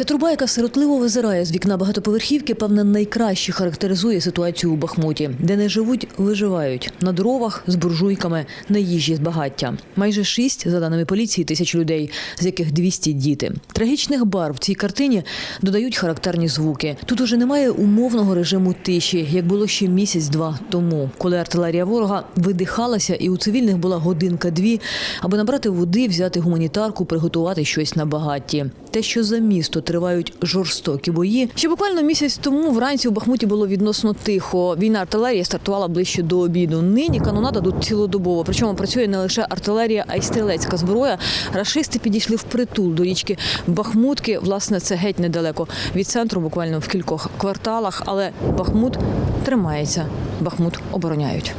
Ця труба, яка сиротливо визирає з вікна багатоповерхівки, певне, найкраще характеризує ситуацію у Бахмуті, де не живуть, виживають на дровах з буржуйками, на їжі з багаття. Майже шість, за даними поліції, тисяч людей, з яких 200 – діти. Трагічних барв в цій картині додають характерні звуки. Тут уже немає умовного режиму тиші, як було ще місяць-два тому, коли артилерія ворога видихалася, і у цивільних була годинка-дві, аби набрати води, взяти гуманітарку, приготувати щось на багатті. Те, що за місто тривають жорстокі бої. Ще буквально місяць тому вранці у Бахмуті було відносно тихо. Війна артилерії стартувала ближче до обіду. Нині канонада тут цілодобово. Причому працює не лише артилерія, а й стрілецька зброя. Рашисти підійшли в притул до річки Бахмутки. Власне, це геть недалеко від центру, буквально в кількох кварталах. Але Бахмут тримається. Бахмут обороняють.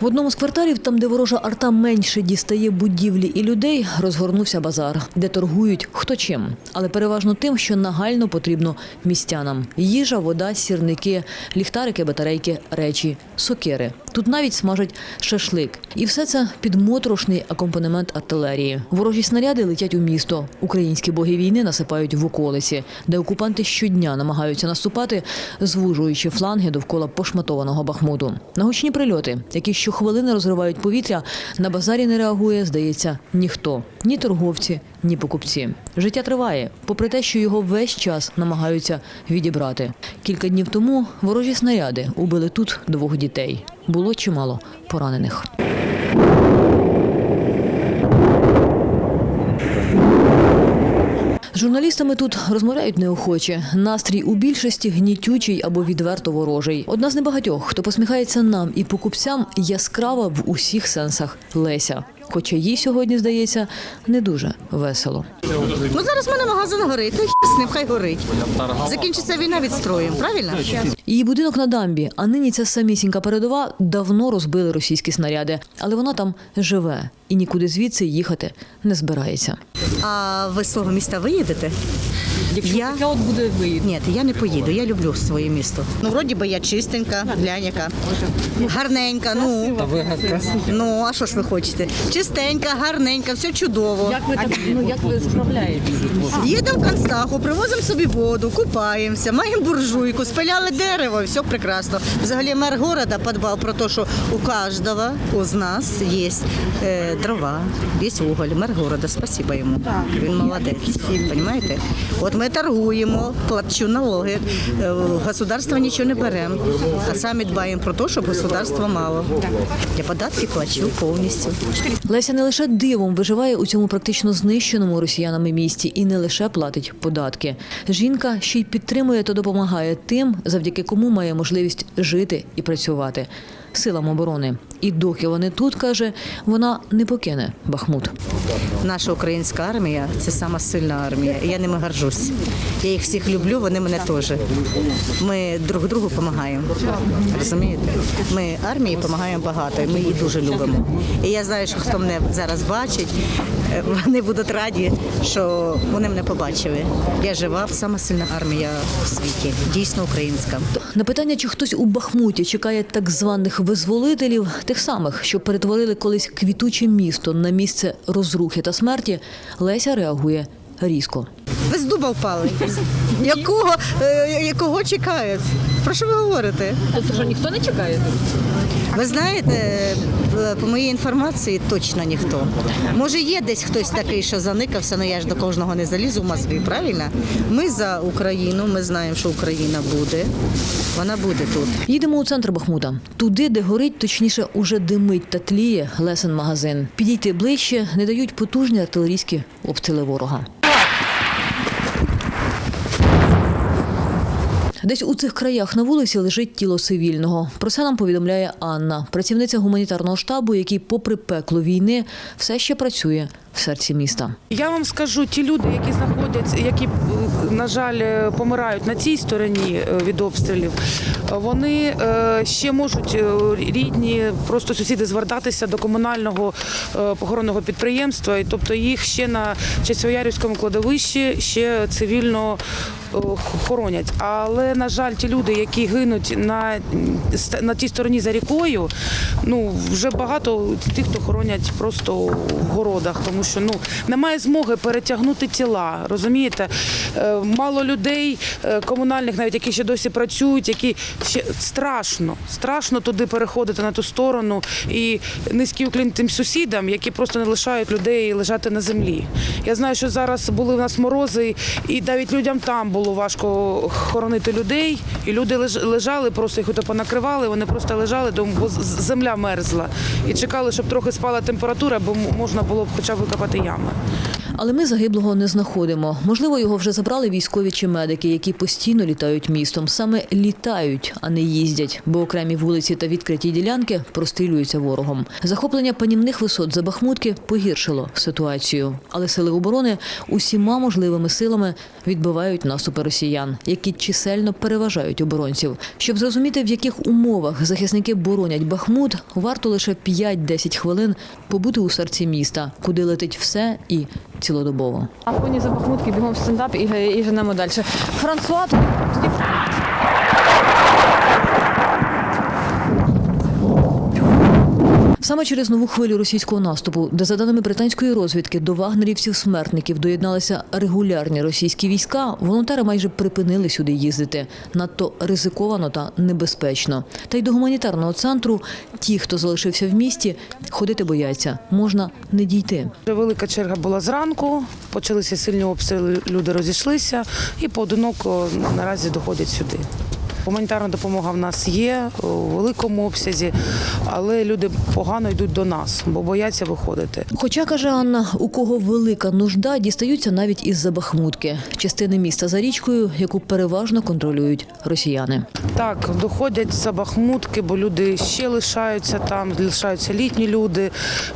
В одному з кварталів, там, де ворожа арта менше дістає будівлі і людей, розгорнувся базар, де торгують хто чим, але переважно тим, що нагально потрібно містянам: їжа, вода, сірники, ліхтарики, батарейки, речі, сокири. Тут навіть смажать шашлик, і все це під моторошний акомпанемент артилерії. Ворожі снаряди летять у місто. Українські боги війни насипають в околиці, де окупанти щодня намагаються наступати, звужуючи фланги довкола пошматованого Бахмуту. На гучні прильоти, які щохвилини розривають повітря, на базарі не реагує, здається, ніхто ні торговці, ні покупці. Життя триває, попри те, що його весь час намагаються відібрати. Кілька днів тому ворожі снаряди убили тут двох дітей. Було чимало поранених. З журналістами тут розмовляють неохоче. Настрій у більшості гнітючий або відверто ворожий. Одна з небагатьох, хто посміхається нам і покупцям, яскрава в усіх сенсах Леся. Хоча їй сьогодні здається не дуже весело. Ну зараз в мене магазин горить, ну хі з ним, хай горить. Закінчиться війна відстроїмо, правильно? Її будинок на дамбі, а нині ця самісінька передова давно розбили російські снаряди, але вона там живе і нікуди звідси їхати не збирається. А ви з свого міста виїдете? Якщо Я- от буде виїзд. Ні, я не поїду, я люблю своє місто. Ну, вроді би я чистенька, глянь яка. Гарненька, ну. Ну, а що ж ви хочете? Чистенька, гарненька, все чудово. Як ви так ну як ви справляєтесь? Їдемо в Констаху, привозимо собі воду, купаємося, маємо буржуйку, спиляли дерево, все прекрасно. Взагалі мер города подбав про те, що у кожного з нас є е, дрова, є уголь. Мер города, спасибо йому. Він молодець. Понимаєте? От ми торгуємо, плачу налоги, е, государство нічого не беремо, а самі дбаємо про те, щоб государство мало. Я податки плачу повністю. Леся не лише дивом виживає у цьому практично знищеному росіянами місті і не лише платить податки. Жінка ще й підтримує та допомагає тим, завдяки кому має можливість жити і працювати силам оборони. І доки вони тут каже, вона не покине Бахмут. Наша українська армія це сама сильна армія. Я ними горжусь. Я їх всіх люблю, вони мене теж. Ми друг другу допомагаємо. Розумієте? Ми армії допомагаємо багато, і ми її дуже любимо. І я знаю, що хто мене зараз бачить, е, вони будуть раді, що вони мене побачили. Я жива, сама сильна армія в світі, дійсно українська. На питання, чи хтось у Бахмуті чекає так званих визволителів, тих самих, що перетворили колись квітуче місто на місце розрухи та смерті, Леся реагує різко. Ви з дуба впали. Якого, е, якого чекають? Про що ви говорите? Це що ніхто не чекає? Ви знаєте, е, по моїй інформації точно ніхто. Може, є десь хтось такий, що заникався, але я ж до кожного не залізу в мозги, правильно? Ми за Україну, ми знаємо, що Україна буде. Вона буде тут. Їдемо у центр Бахмута, туди, де горить, точніше, уже димить та тліє лесен магазин. Підійти ближче не дають потужні артилерійські обстріли ворога. Десь у цих краях на вулиці лежить тіло цивільного. Про це нам повідомляє Анна, працівниця гуманітарного штабу, який, попри пекло війни, все ще працює в серці міста. Я вам скажу, ті люди, які знаходяться, які, на жаль, помирають на цій стороні е, від обстрілів, вони е, ще можуть е, рідні, просто сусіди звертатися до комунального похоронного підприємства, і тобто їх ще на Часовоярівському кладовищі ще цивільно хоронять. Але на жаль, ті люди, які гинуть на, на тій стороні за рікою, ну вже багато тих, хто хоронять просто в городах, тому що ну немає змоги перетягнути тіла. Розумієте, Е, мало людей е, комунальних, навіть які ще досі працюють, які ще страшно, страшно туди переходити на ту сторону. І низький уклін тим сусідам, які просто не лишають людей лежати на землі. Я знаю, що зараз були в нас морози, і навіть людям там було важко хоронити людей. І люди леж- лежали, просто їх понакривали. Вони просто лежали, бо земля мерзла. І чекали, щоб трохи спала температура, бо можна було б хоча б викопати ями. Але ми загиблого не знаходимо. Можливо, його вже забрали військові чи медики, які постійно літають містом. Саме літають, а не їздять, бо окремі вулиці та відкриті ділянки прострілюються ворогом. Захоплення панівних висот за Бахмутки погіршило ситуацію. Але сили оборони усіма можливими силами відбивають наступи росіян, які чисельно переважають оборонців. Щоб зрозуміти, в яких умовах захисники боронять Бахмут, варто лише 5-10 хвилин побути у серці міста, куди летить все і цілодобово. На фоні за Бахмутки бігом в стендап і, і женемо далі. Франсуа тоді Саме через нову хвилю російського наступу, де за даними британської розвідки до вагнерівців-смертників доєдналися регулярні російські війська, волонтери майже припинили сюди їздити. Надто ризиковано та небезпечно. Та й до гуманітарного центру ті, хто залишився в місті, ходити бояться, можна не дійти. Велика черга була зранку, почалися сильні обстріли, люди розійшлися і поодиноко наразі доходять сюди. Гуманітарна допомога в нас є у великому обсязі, але люди погано йдуть до нас, бо бояться виходити. Хоча, каже Анна, у кого велика нужда, дістаються навіть із-за Бахмутки, частини міста за річкою, яку переважно контролюють росіяни. Так, доходять за Бахмутки, бо люди ще лишаються там, лишаються літні люди,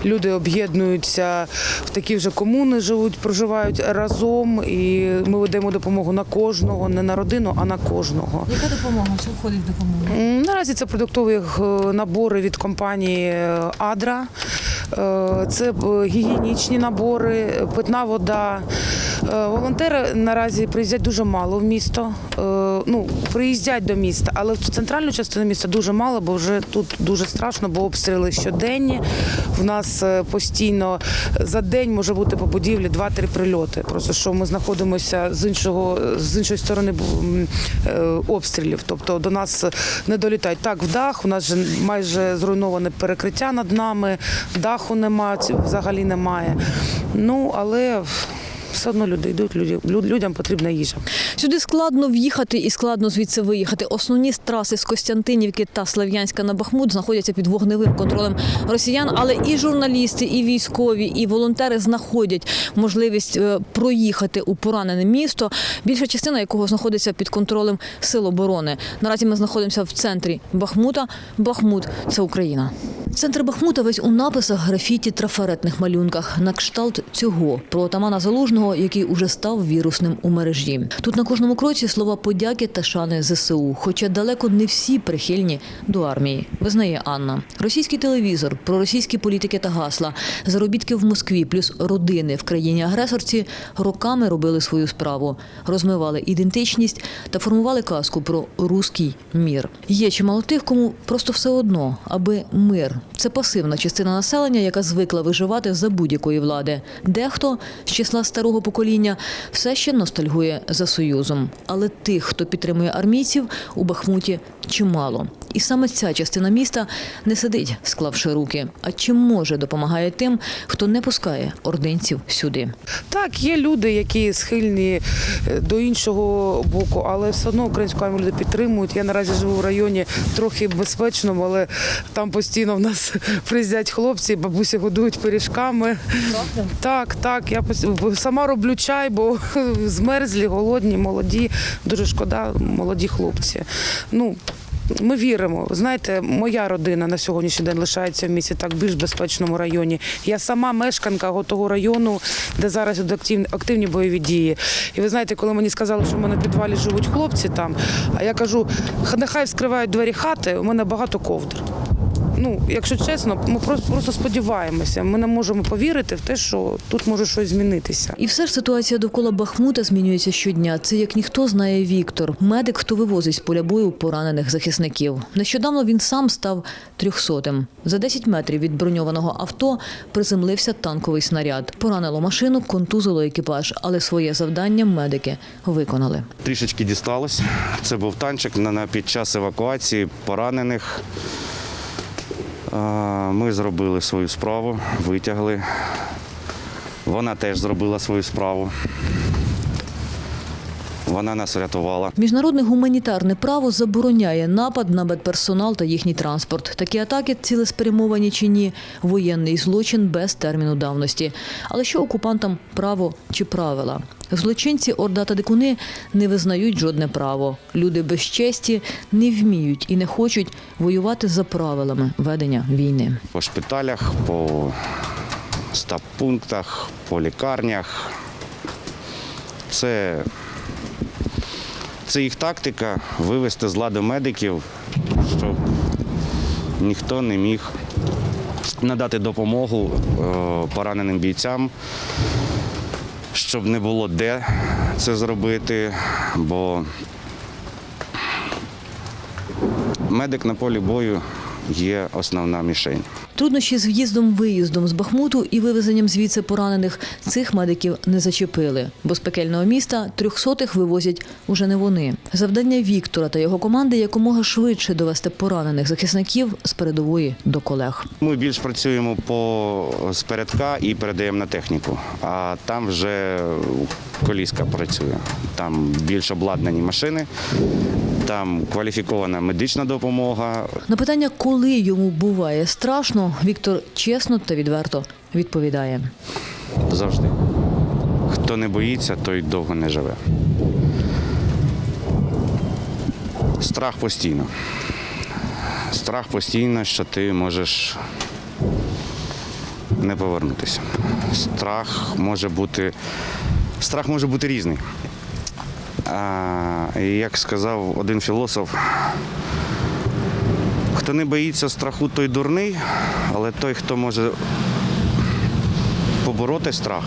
люди об'єднуються в такі вже комуни, живуть, проживають разом, і ми ведемо допомогу на кожного, не на родину, а на кожного. Яка допомога? Що входить в допомогу? Наразі це продуктові е, набори від компанії е, Адра. Е, Це гігієнічні набори, питна вода. Е, Волонтери наразі приїздять дуже мало в місто. Е, Ну, приїздять до міста, але в центральну частину міста дуже мало, бо вже тут дуже страшно, бо обстріли щоденні. В нас е, постійно за день може бути по будівлі 2-3 прильоти. Просто що ми знаходимося з іншого з іншої сторони обстрілів. Тобто до нас не долітають. Так, в дах у нас же майже зруйноване перекриття над нами, даху немає, взагалі немає. Ну але все одно люди йдуть, людям потрібна їжа. Сюди складно в'їхати і складно звідси виїхати. Основні траси з Костянтинівки та Слав'янська на Бахмут знаходяться під вогневим контролем росіян, але і журналісти, і військові, і волонтери знаходять можливість е, проїхати у поранене місто, більша частина якого знаходиться під контролем сил оборони. Наразі ми знаходимося в центрі Бахмута. Бахмут це Україна. Центр Бахмута весь у написах, графіті, трафаретних малюнках на кшталт цього про отамана Залужного, який уже став вірусним у мережі. Тут на кожному кроці слова подяки та шани ЗСУ, хоча далеко не всі прихильні до армії, визнає Анна. Російський телевізор, проросійські політики та гасла, заробітки в Москві, плюс родини в країні-агресорці роками робили свою справу, розмивали ідентичність та формували казку про руський мір. Є чимало тих, кому просто все одно, аби мир. Це пасивна частина населення, яка звикла виживати за будь-якої влади. Дехто з числа старого покоління все ще ностальгує за союзом. Але тих, хто підтримує армійців, у Бахмуті чимало. І саме ця частина міста не сидить, склавши руки, а чим може допомагає тим, хто не пускає ординців сюди. Так, є люди, які схильні е, до іншого боку, але все одно українську армію люди підтримують. Я наразі живу в районі трохи безпечному, але там постійно в нас приїздять хлопці, бабусі годують пиріжками. Так, так. Я сама роблю чай, бо змерзлі, голодні, молоді. Дуже шкода, молоді хлопці. Ну, ми віримо. Знаєте, моя родина на сьогоднішній день лишається в місті так більш безпечному районі. Я сама мешканка того району, де зараз активні, бойові дії. І ви знаєте, коли мені сказали, що в мене в підвалі живуть хлопці там, а я кажу, нехай вскривають двері хати, у мене багато ковдр. Ну, якщо чесно, ми просто, просто сподіваємося. Ми не можемо повірити в те, що тут може щось змінитися. І все ж ситуація довкола Бахмута змінюється щодня. Це як ніхто знає Віктор, медик, хто вивозить з поля бою поранених захисників. Нещодавно він сам став трьохсотим. За 10 метрів від броньованого авто приземлився танковий снаряд. Поранило машину, контузило екіпаж, але своє завдання медики виконали. Трішечки дісталось. Це був танчик на, на- під час евакуації поранених. Ми зробили свою справу, витягли. Вона теж зробила свою справу. Вона нас врятувала. Міжнародне гуманітарне право забороняє напад на медперсонал та їхній транспорт. Такі атаки, цілеспрямовані чи ні, воєнний злочин без терміну давності. Але що окупантам право чи правила? Злочинці Орда та Дикуни не визнають жодне право. Люди без честі не вміють і не хочуть воювати за правилами ведення війни. По шпиталях, по стаб-пунктах, по лікарнях. Це, це їх тактика вивести з ладу медиків, щоб ніхто не міг надати допомогу е, пораненим бійцям, щоб не було де це зробити, бо медик на полі бою є основна мішень. Труднощі з в'їздом-виїздом з Бахмуту і вивезенням звідси поранених цих медиків не зачепили, бо з пекельного міста трьохсотих вивозять уже не вони. Завдання Віктора та його команди якомога швидше довести поранених захисників з передової до колег. Ми більш працюємо по спередка і передаємо на техніку, а там вже коліска працює. Там більш обладнані машини, там кваліфікована медична допомога. На питання, коли йому буває страшно, Віктор чесно та відверто відповідає. Завжди. Хто не боїться, той довго не живе. Страх постійно. Страх постійно, що ти можеш не повернутися. Страх може бути, страх може бути різний. А, як сказав один філософ, хто не боїться страху, той дурний, але той, хто може побороти страх,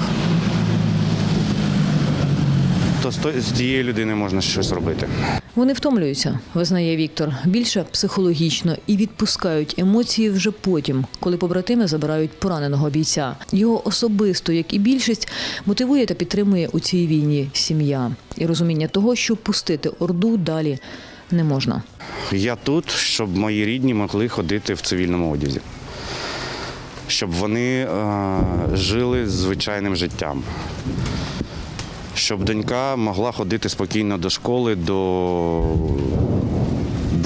то з то- з тієї людини можна щось робити. Вони втомлюються, визнає Віктор, більше психологічно і відпускають емоції вже потім, коли побратими забирають пораненого бійця. Його особисто, як і більшість, мотивує та підтримує у цій війні сім'я і розуміння того, що пустити орду далі не можна. Я тут, щоб мої рідні могли ходити в цивільному одязі, щоб вони е, жили звичайним життям, щоб донька могла ходити спокійно до школи, до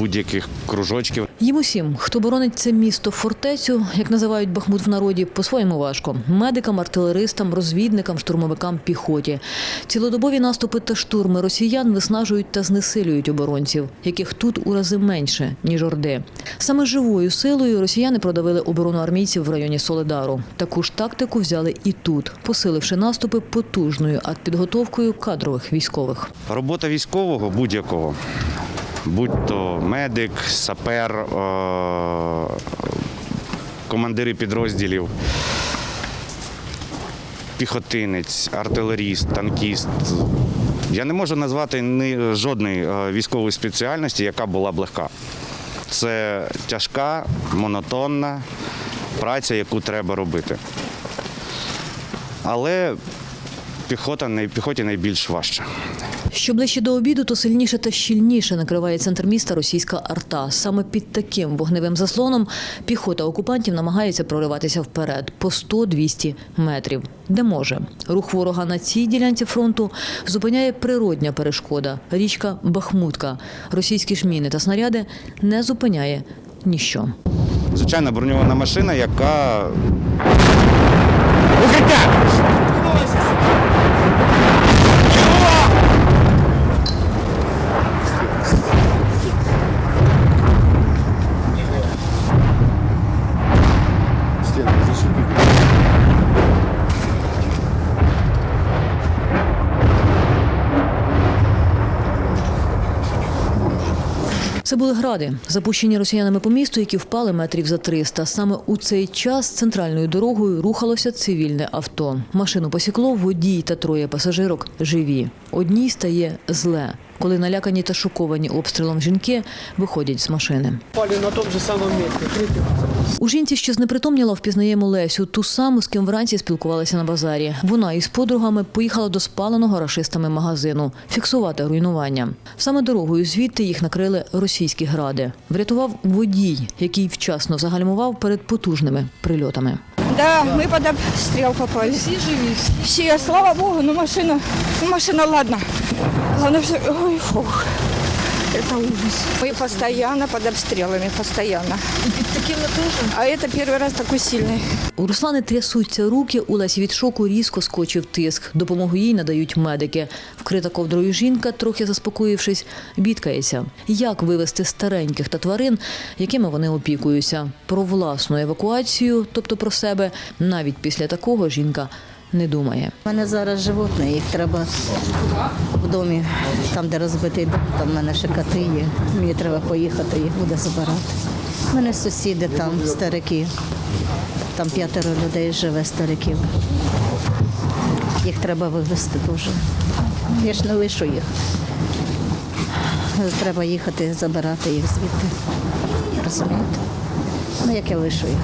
будь-яких кружочків. Їм усім, хто боронить це місто фортецю, як називають Бахмут в народі, по-своєму важко. Медикам, артилеристам, розвідникам, штурмовикам, піхоті. Цілодобові наступи та штурми росіян виснажують та знесилюють оборонців, яких тут у рази менше, ніж орди. Саме живою силою росіяни продавили оборону армійців в районі Соледару. Таку ж тактику взяли і тут, посиливши наступи потужною артпідготовкою кадрових військових. Робота військового будь-якого, будь то медик, сапер, е, командири підрозділів, піхотинець, артилеріст, танкіст. Я не можу назвати жодної е, військової спеціальності, яка була б легка. Це тяжка, монотонна праця, яку треба робити. Але піхота, най- піхоті найбільш важче. Що ближче до обіду, то сильніше та щільніше накриває центр міста російська арта. Саме під таким вогневим заслоном піхота окупантів намагається прориватися вперед по 100-200 метрів. Де може. Рух ворога на цій ділянці фронту зупиняє природня перешкода – річка Бахмутка. Російські ж міни та снаряди не зупиняє ніщо. Звичайна броньована машина, яка Це були гради, запущені росіянами по місту, які впали метрів за 300. Саме у цей час центральною дорогою рухалося цивільне авто. Машину посікло водій та троє пасажирок живі. Одній стає зле, коли налякані та шоковані обстрілом жінки виходять з машини. Пали на том же самом месте. Крытый. У жінці, що знепритомніла, впізнаємо Лесю, ту саму, з ким вранці спілкувалися на базарі. Вона із подругами поїхала до спаленого рашистами магазину фіксувати руйнування. Саме дорогою звідти їх накрили російські гради. Врятував водій, який вчасно загальмував перед потужними прильотами. Да, мы под обстрел попали. Все живы? Все, слава богу, ну машина, ну машина, ладно. Главное, что, ой, фух, это ужас. Мы постоянно под обстрелами, постоянно. И таким тоже? А это первый раз такой сильный. У Руслани трясуться руки, у Лесі від шоку різко скочив тиск. Допомогу їй надають медики. Вкрита ковдрою жінка, трохи заспокоївшись, бідкається. Як вивести стареньких та тварин, якими вони опікуються? Про власну евакуацію, тобто про себе, навіть після такого жінка не думає. У мене зараз животне, їх треба в домі, там, де розбитий дом, там в мене ще коти є. Мені треба поїхати, їх буде забирати. У мене сусіди там, старики. Там п'ятеро людей живе стариків. Їх треба вивезти дуже. Я ж не лишу їх. Треба їхати, забирати їх звідти. Розумієте? Ну, як я лишу їх?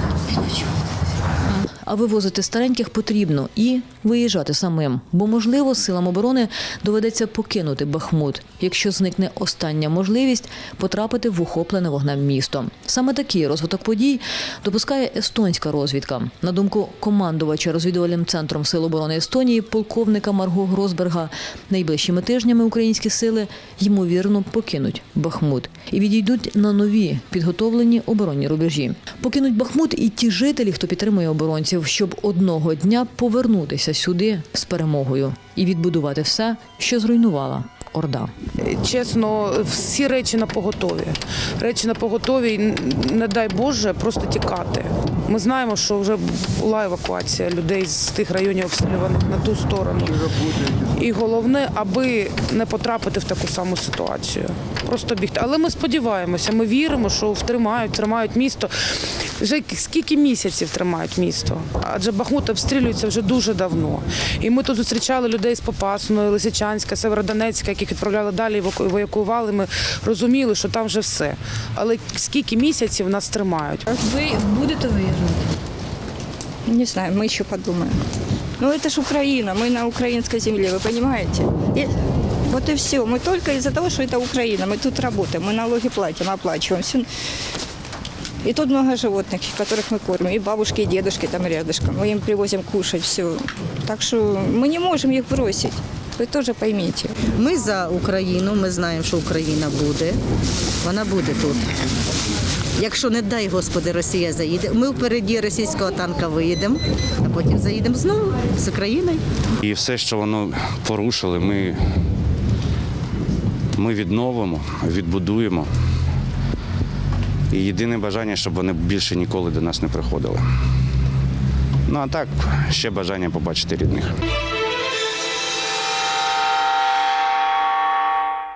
А вивозити стареньких потрібно і виїжджати самим. Бо, можливо, силам оборони доведеться покинути Бахмут, якщо зникне остання можливість потрапити в охоплене вогнем місто. Саме такий розвиток подій допускає естонська розвідка. На думку командувача розвідувальним центром Сил оборони Естонії, полковника Марго Гросберга, найближчими тижнями українські сили ймовірно покинуть Бахмут і відійдуть на нові підготовлені оборонні рубежі. Покинуть Бахмут і ті жителі, хто підтримує оборонців, щоб одного дня повернутися сюди з перемогою і відбудувати все, що зруйнувала Орда. Чесно, всі речі на поготові. Речі на поготові, не дай Боже, просто тікати. Ми знаємо, що вже була евакуація людей з тих районів обстрілюваних на ту сторону. І головне, аби не потрапити в таку саму ситуацію. Просто бігти. Але ми сподіваємося, ми віримо, що втримають, тримають місто. Вже скільки місяців тримають місто? Адже Бахмут обстрілюється вже дуже давно. І ми тут зустрічали людей з Попасної, Лисичанська, Северодонецька, яких відправляли далі, еваку- евакуювали. Ми розуміли, що там вже все. Але скільки місяців нас тримають? Ви будете виїжджати? Не знаю, мы еще подумаем. Ну это ж Украина, мы на украинской земле, вы понимаете? И вот и все. Мы только из-за того, что это Украина, мы тут работаем, мы налоги платим, оплачиваем. Всё. И тут много животных, которых мы кормим, и бабушки, и дедушки там рядышком. Мы им привозим кушать, все. Так что мы не можем их бросить. Вы тоже поймите. Ми за Україну, ми знаємо, що Україна буде. Вона буде тут. Якщо не дай Господи, Росія заїде, ми впереді російського танка виїдемо, а потім заїдемо знову з Україною. І все, що воно порушили, ми, ми відновимо, відбудуємо. І єдине бажання, щоб вони більше ніколи до нас не приходили. Ну а так, ще бажання побачити рідних.